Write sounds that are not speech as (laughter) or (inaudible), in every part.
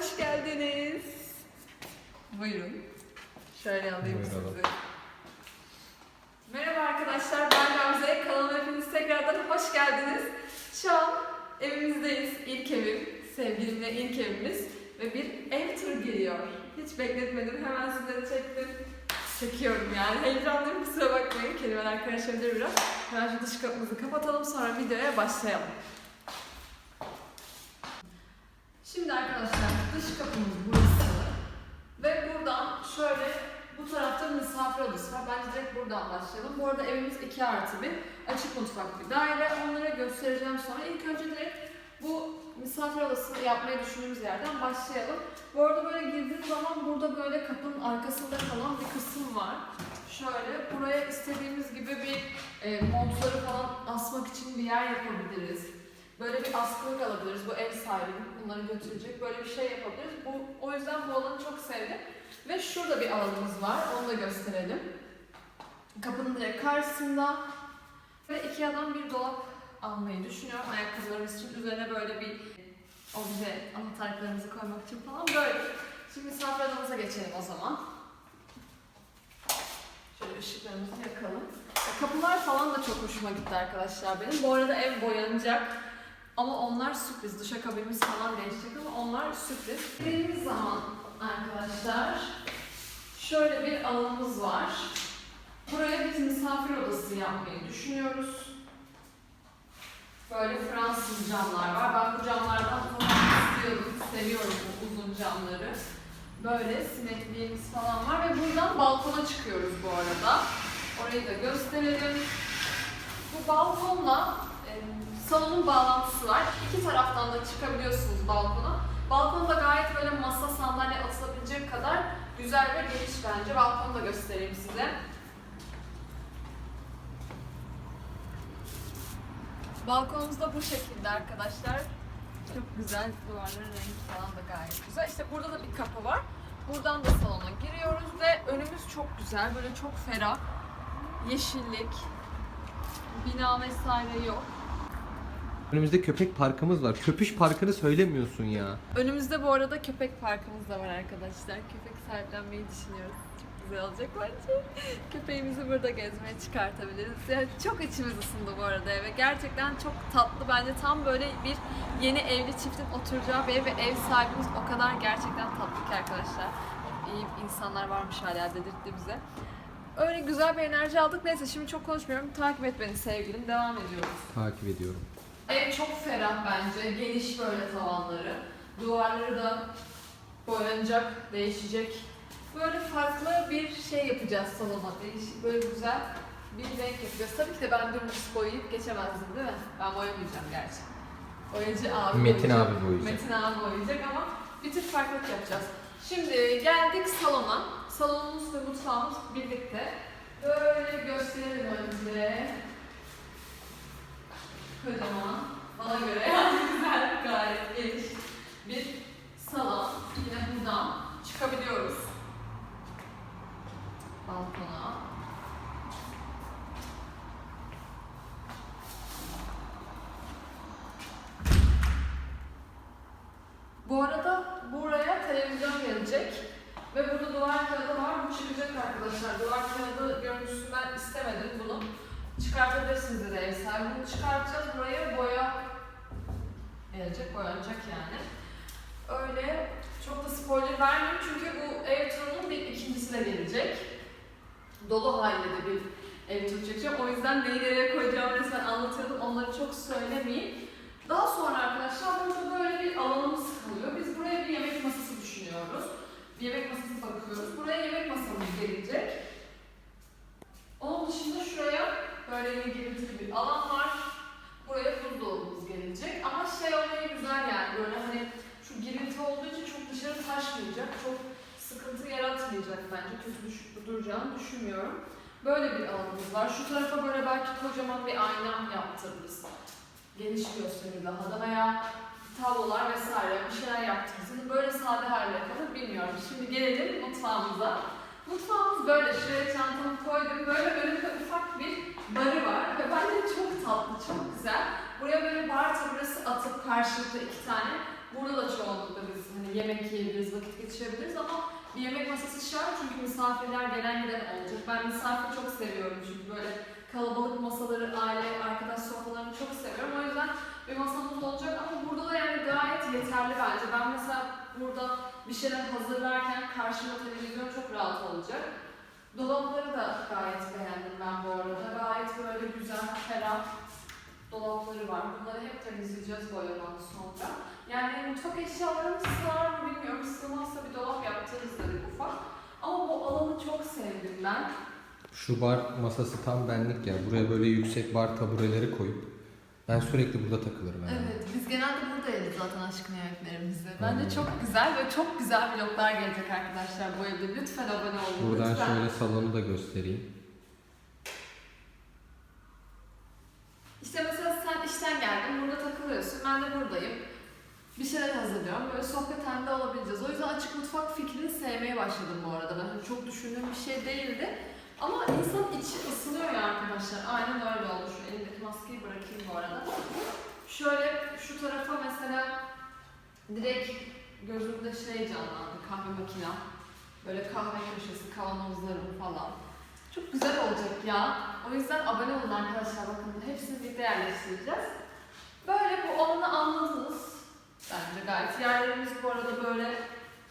Hoş geldiniz. Buyurun. Şöyle alayım Buyurun. sizi. Merhaba arkadaşlar, ben Gamze. Kanalıma hepiniz tekrardan hoş geldiniz. Şu an evimizdeyiz. İlk evim, sevgilimle ilk evimiz. Ve bir ev turu geliyor. Hiç bekletmedim, hemen sizlere çektim. Çekiyorum yani. Heyecanlıyım, kusura bakmayın. Kelimeler karışabilir biraz. Hemen şu dış kapımızı kapatalım, sonra videoya başlayalım. Şimdi arkadaşlar dış kapımız burası. Ve buradan şöyle bu tarafta misafir odası var. Bence direkt buradan başlayalım. Bu arada evimiz 2 artı bir açık mutfak bir daire. Onları göstereceğim sonra. İlk önce direkt bu misafir odasını yapmayı düşündüğümüz yerden başlayalım. Bu arada böyle girdiğiniz zaman burada böyle kapının arkasında kalan bir kısım var. Şöyle buraya istediğimiz gibi bir e, montları falan asmak için bir yer yapabiliriz. Böyle bir askılık alabiliriz. Bu ev sahibinin bunları götürecek. Böyle bir şey yapabiliriz. Bu, o yüzden bu alanı çok sevdim. Ve şurada bir alanımız var. Onu da gösterelim. Kapının direkt karşısında. Ve Ikea'dan bir dolap almayı düşünüyorum. Ayakkabılarımız için. Üzerine böyle bir obje, anahtarlarımızı koymak için falan böyle. Şimdi misafir odamıza geçelim o zaman. Şöyle ışıklarımızı yakalım. Kapılar falan da çok hoşuma gitti arkadaşlar benim. Bu arada ev boyanacak. Ama onlar sürpriz. Duşakabimiz falan değişecek ama onlar sürpriz. Dediğimiz zaman arkadaşlar şöyle bir alanımız var. Buraya biz misafir odası yapmayı düşünüyoruz. Böyle Fransız camlar var. Ben bu camlardan uzun istiyordum. Seviyorum bu uzun camları. Böyle simetriğimiz falan var ve buradan balkona çıkıyoruz bu arada. Orayı da gösterelim. Bu balkonla e, salonun bağlantısı var. İki taraftan da çıkabiliyorsunuz balkona. Balkon da gayet böyle masa sandalye atılabilecek kadar güzel ve geniş bence. Balkonu da göstereyim size. Balkonumuz da bu şekilde arkadaşlar. Çok güzel duvarların rengi falan da gayet güzel. İşte burada da bir kapı var. Buradan da salona giriyoruz ve önümüz çok güzel. Böyle çok ferah. Yeşillik. Bina vesaire yok. Önümüzde köpek parkımız var. Köpüş parkını söylemiyorsun ya. Önümüzde bu arada köpek parkımız da var arkadaşlar. Köpek sahiplenmeyi düşünüyoruz. Çok güzel olacak bence. Köpeğimizi burada gezmeye çıkartabiliriz. Yani çok içimiz ısındı bu arada eve. Gerçekten çok tatlı. Bence tam böyle bir yeni evli çiftin oturacağı bir ev ve ev sahibimiz o kadar gerçekten tatlı ki arkadaşlar. İyi insanlar varmış hala dedirtti bize. Öyle güzel bir enerji aldık. Neyse şimdi çok konuşmuyorum. Takip et beni sevgilim. Devam ediyoruz. Takip ediyorum. Ev çok ferah bence. Geniş böyle tavanları. Duvarları da boyanacak, değişecek. Böyle farklı bir şey yapacağız salona. Değişik böyle güzel bir renk yapacağız. Tabii ki de ben dümdüz boyayıp geçemezdim değil mi? Ben boyamayacağım gerçi. Boyacı abi Metin boyayacak. abi boyayacak. Metin abi boyayacak ama bir tık farklılık yapacağız. Şimdi geldik salona. Salonumuz ve mutfağımız birlikte. Böyle gösterelim önce. Kocaman. Bana göre yani güzel, gayet geniş bir salon. Yine buradan çıkabiliyoruz. Balkona. Bu arada buraya televizyon gelecek. Ve burada duvar kağıdı var. Bu çıkacak arkadaşlar. Duvar kağıdı görüntüsünü ben istemedim bunu. Çıkartabilirsiniz de ev sahibi. Bunu çıkartacağız. Buraya boya gelecek. Boyanacak yani. Öyle çok da spoiler vermeyeyim çünkü bu ev turunun bir ikincisi de gelecek. Dolu halde de bir ev turu çekeceğim. O yüzden neyi nereye koyacağımı resmen anlatıyordum. Onları çok söylemeyeyim. Daha sonra arkadaşlar burada böyle bir alanımız kalıyor. Biz buraya bir yemek düşünüyoruz. Yemek masası bakıyoruz. Buraya yemek masamız gelecek. Onun dışında şuraya böyle yine girintili bir alan var. Buraya buzdolabımız gelecek. Ama şey olmayı güzel yani böyle hani şu girinti olduğu için çok dışarı taşmayacak. Çok sıkıntı yaratmayacak bence. Kötü duracağını düşünmüyorum. Böyle bir alanımız var. Şu tarafa böyle belki kocaman bir ayna yaptırırız. Geniş gösterir daha da veya tablolar vesaire bir şeyler yaptırırsınız. Böyle sade hale kalır bilmiyorum. Şimdi gelelim mutfağımıza. Mutfağımız böyle. Şuraya çantamı koydum. Böyle önünde ufak bir barı var ve bence çok tatlı, çok güzel. Buraya böyle bar taburesi atıp karşılıklı iki tane burada da çoğunlukla biz hani yemek yiyebiliriz, vakit geçirebiliriz ama bir yemek masası şart çünkü misafirler gelen giden olacak. Ben misafir çok seviyorum çünkü böyle kalabalık masaları, aile, arkadaş sofralarını çok seviyorum. O yüzden bir masamız olacak ama burada da yani gayet yeterli bence. Ben mesela burada bir şeyler hazırlarken karşıma televizyon çok rahat olacak. Dolapları da gayet beğendim ben bu arada. Gayet böyle güzel, ferah dolapları var. Bunları hep temizleyeceğiz boyadan sonra. Yani mutfak eşyalarımız sığar mı bilmiyorum. Sığmazsa bir dolap yaptırırız dedik ufak. Ama bu alanı çok sevdim ben. Şu bar masası tam benlik ya. Buraya böyle yüksek bar tabureleri koyup ben sürekli burada takılırım yani. Evet, biz genelde buradayız zaten aşkın yemeklerimizde. Hmm. Bence çok güzel ve çok güzel vloglar gelecek arkadaşlar bu evde. Lütfen abone olun. Buradan lütfen. şöyle salonu da göstereyim. İşte mesela sen işten geldin, burada takılıyorsun, ben de buradayım. Bir şeyler hazırlıyorum, böyle sohbet halinde olabileceğiz. O yüzden açık mutfak fikrini sevmeye başladım bu arada. Ben hani çok düşündüğüm bir şey değildi. Ama insan içi ısınıyor ya arkadaşlar. Aynen öyle oldu. Şu elimdeki maskeyi bırakayım bu arada. Şöyle şu tarafa mesela direkt gözümde şey canlandı, kahve makinem. Böyle kahve köşesi, kavanozlarım falan. Çok güzel olacak ya. O yüzden abone olun arkadaşlar. Bakın hepsini birlikte yerleştireceğiz. Böyle bu alanı anladınız. Bence gayet. Yerlerimiz bu arada böyle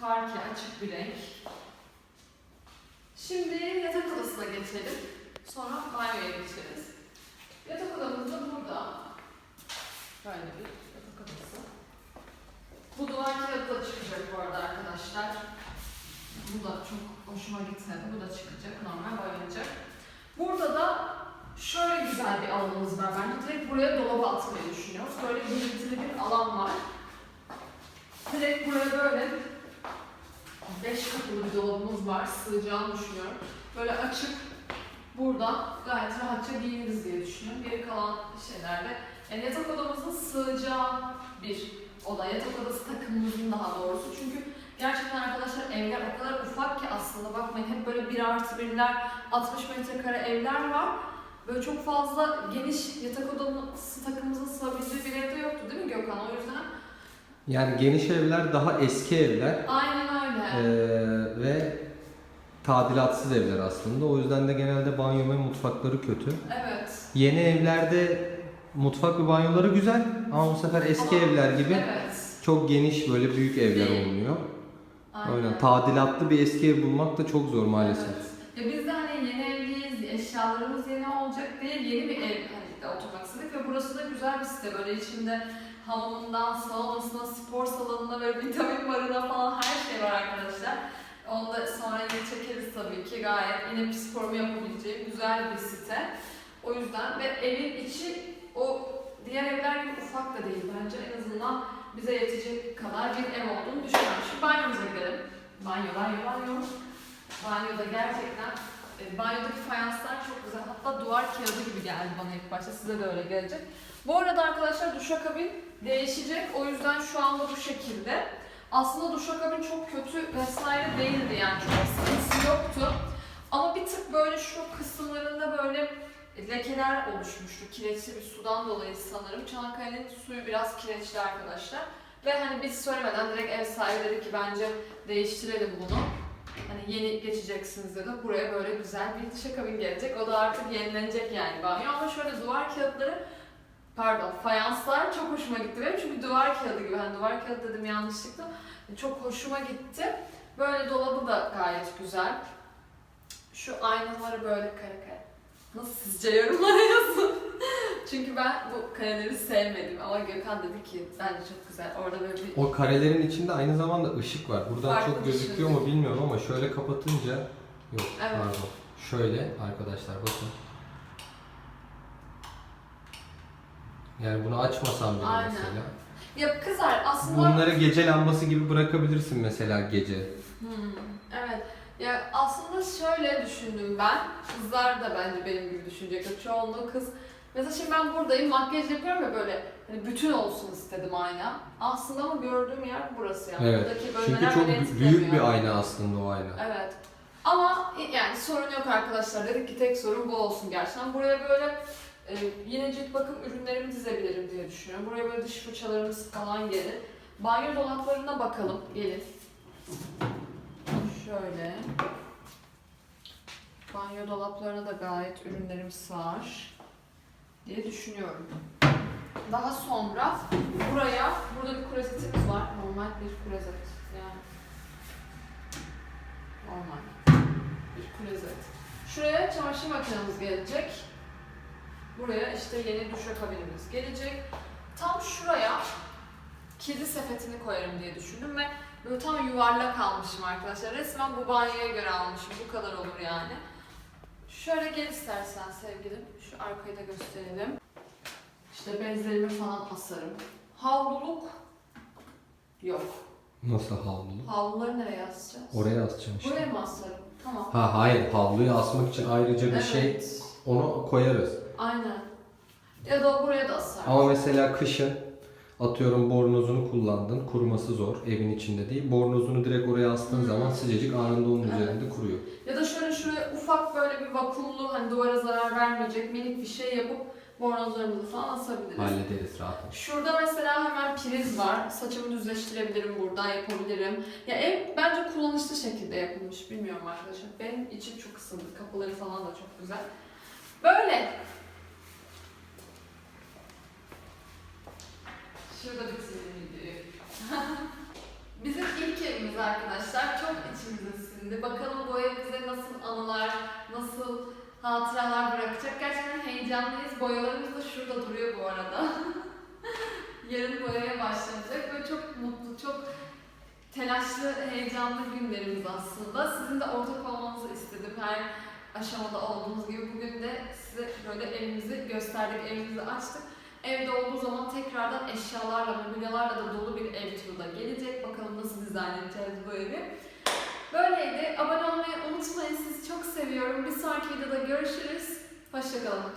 parke, açık bir renk. Şimdi yatak odasına geçelim. Sonra banyoya geçeriz. Yatak odamız da burada. Böyle bir yatak odası. Bu duvar kağıdı da çıkacak bu arada arkadaşlar. Bu da çok hoşuma gitmedi. Bu da çıkacak. Normal boyanacak. Burada da şöyle güzel bir alanımız var. Bence direkt buraya dolaba atmayı düşünüyoruz. Böyle girintili bir alan var. Direkt buraya böyle beş kapılı bir dolabımız var. Sığacağını düşünüyorum. Böyle açık burada gayet rahatça giyiniriz diye düşünüyorum. Geri kalan şeylerde yani yatak odamızın sığacağı bir oda. Yatak odası takımımızın daha doğrusu. Çünkü gerçekten arkadaşlar evler o kadar ufak ki aslında bakmayın hep böyle bir artı birler 60 metrekare evler var. Böyle çok fazla geniş yatak odası takımımızın sığabileceği bir evde yoktu değil mi Gökhan? O yüzden Yani geniş evler daha eski evler aynen öyle. ee, ve tadilatsız evler aslında. O yüzden de genelde banyo ve mutfakları kötü. Evet. Yeni evlerde mutfak ve banyoları güzel ama bu sefer eski Ama- evler gibi Evet. çok geniş böyle büyük evler Değil. olmuyor. Aynen. Aynen. Tadilatlı bir eski ev bulmak da çok zor maalesef. Evet. Ya biz de hani yeni evliyiz, eşyalarımız yeni olacak diye yeni bir ev hani de oturmak istedik ve burası da güzel bir site. Böyle içinde hamamından, saunasına, spor salonuna ve vitamin barına falan her şey var arkadaşlar. Onu da sonra yine çekeriz tabii ki. Gayet inip sporumu yapabileceğim güzel bir site. O yüzden ve evin içi o diğer evler gibi ufak da değil bence. En azından bize yetecek kadar bir ev olduğunu düşünüyorum. Şimdi banyomuza gidelim. Banyo, banyo, banyo. Banyoda gerçekten e, banyodaki fayanslar çok güzel. Hatta duvar kağıdı gibi geldi bana ilk başta. Size de öyle gelecek. Bu arada arkadaşlar duşakabin değişecek. O yüzden şu anda bu şekilde. Aslında duşakabin çok kötü vesaire değildi yani çok sıkıntısı yoktu. Ama bir tık böyle şu kısımlarında böyle lekeler oluşmuştu. Kireçli bir sudan dolayı sanırım. Çanakkale'nin suyu biraz kireçli arkadaşlar. Ve hani biz söylemeden direkt ev sahibi dedi ki bence değiştirelim bunu. Hani yeni geçeceksiniz dedi. Buraya böyle güzel bir duşakabin gelecek. O da artık yenilenecek yani banyo. Ama şöyle duvar kağıtları pardon fayanslar çok hoşuma gitti benim. Çünkü duvar kağıdı gibi. Hani duvar kağıdı dedim yanlışlıkla. Çok hoşuma gitti. Böyle dolabı da gayet güzel. Şu aynaları böyle kare kare. Nasıl sizce yorumlara yazın. Çünkü ben bu kareleri sevmedim ama Gökhan dedi ki bence çok güzel. Orada böyle bir O karelerin içinde aynı zamanda ışık var. Buradan Farklı çok gözüküyor ışık. mu bilmiyorum ama şöyle kapatınca yok Evet. pardon. Şöyle arkadaşlar bakın. Yani bunu açmasam bile Aynen. mesela. ya kızar aslında Bunları gece lambası gibi bırakabilirsin mesela gece. Hmm, evet. Ya aslında şöyle düşündüm ben. Kızlar da bence benim gibi düşünecekler. Çoğunluğu kız. Mesela şimdi ben buradayım, makyaj yapıyorum ya böyle hani bütün olsun istedim ayna. Aslında ama gördüğüm yer burası yani. Evet. Buradaki Çünkü çok beni büyük bir ayna aslında o ayna. Evet. Ama yani sorun yok arkadaşlar. Dedik ki tek sorun bu olsun gerçekten. Buraya böyle e, yine cilt bakım ürünlerimi dizebilirim diye düşünüyorum. Buraya böyle dış fırçalarımız falan gelir. Banyo dolaplarına bakalım. Gelin. Şöyle. Banyo dolaplarına da gayet ürünlerim sığar diye düşünüyorum. Daha sonra buraya, burada bir klozetimiz var. Normal bir klozet. Yani normal bir klozet. Şuraya çamaşır makinemiz gelecek. Buraya işte yeni duşakabinimiz gelecek. Tam şuraya kedi sepetini koyarım diye düşündüm ve böyle tam yuvarlak almışım arkadaşlar. Resmen bu banyoya göre almışım. Bu kadar olur yani. Şöyle gel istersen sevgilim. Şu arkayı da gösterelim. İşte bezlerimi falan asarım. Havluluk yok. Nasıl havlu? Havluları nereye asacağız? Oraya asacağım işte. Buraya mı asarım? Tamam. Ha hayır havluyu asmak için ayrıca bir şey Evet. onu koyarız. Aynen. Ya da buraya da asarım. Ama mesela kışın atıyorum bornozunu kullandın. Kuruması zor. Evin içinde değil. Bornozunu direkt oraya astığın Hmm. zaman sıcacık anında onun Evet. üzerinde kuruyor. Ya da şöyle şuraya ufak böyle bir vakumlu hani duvara zarar vermeyecek minik bir şey yapıp bornozlarımızı falan asabiliriz. Hallederiz rahat. Şurada mesela hemen priz var. Saçımı düzleştirebilirim buradan yapabilirim. Ya ev bence kullanışlı şekilde yapılmış. Bilmiyorum arkadaşlar. Benim içim çok ısındı. Kapıları falan da çok güzel. Böyle. Şurada bitirelim videoyu. (laughs) Bizim ilk evimiz arkadaşlar. Çok içimize sindi. Bakalım bu ev bize nasıl anılar, nasıl hatıralar bırakacak. Gerçekten heyecanlıyız. Boyalarımız da şurada duruyor bu arada. (laughs) Yarın boyaya başlanacak. Böyle çok mutlu, çok telaşlı, heyecanlı günlerimiz aslında. Sizin de ortak olmanızı istedim. Her aşamada olduğunuz gibi bugün de size böyle evimizi gösterdik, evimizi açtık. Evde olduğu zaman tekrardan eşyalarla, mobilyalarla da dolu bir ev turu da gelecek. Bakalım nasıl dizayn edeceğiz bu evi. Böyleydi. Abone olmayı unutmayın. Sizi çok seviyorum. Bir sonraki videoda görüşürüz. Hoşçakalın.